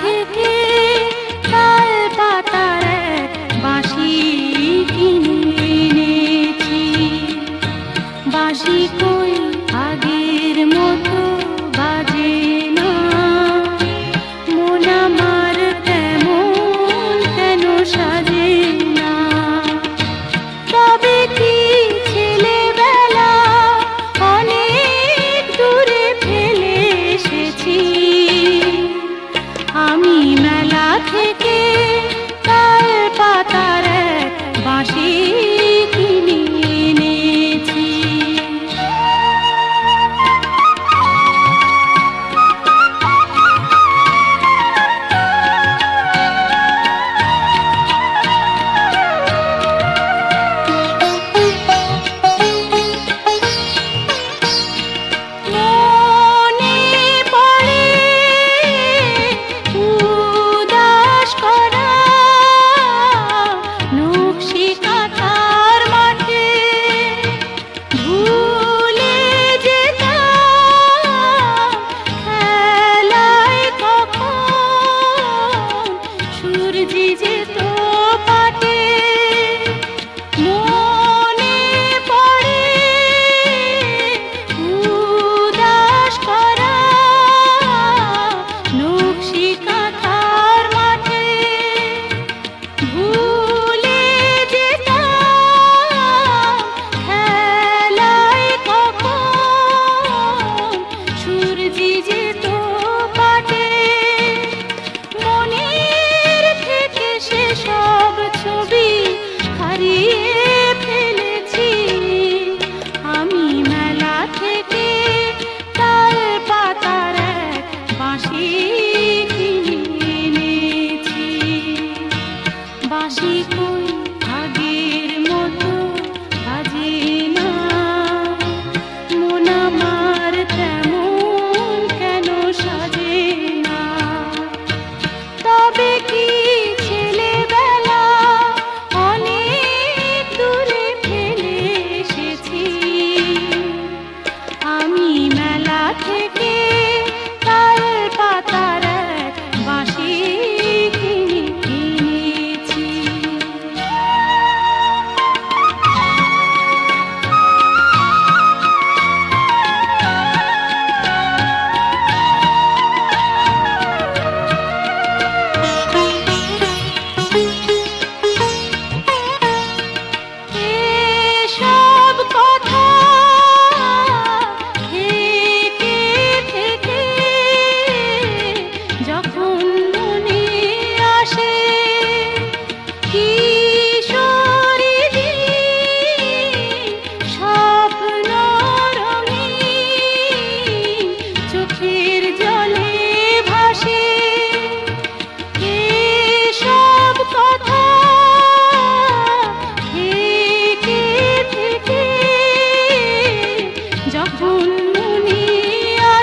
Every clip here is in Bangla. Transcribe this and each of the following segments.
থেকে তাল পাতার বাঁশি কিনেছি বাঁশি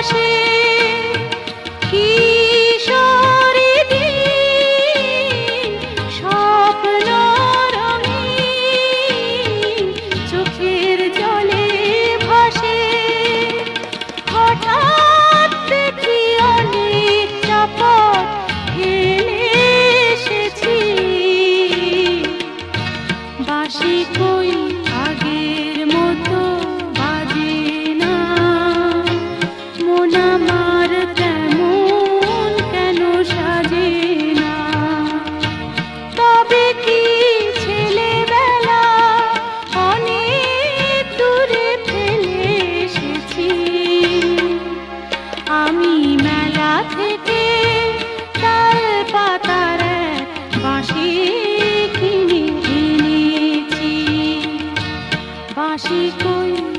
ভালোবাসে আমি মেলা থেকে তাল পাতার বাঁশি কিনে বাঁশি কই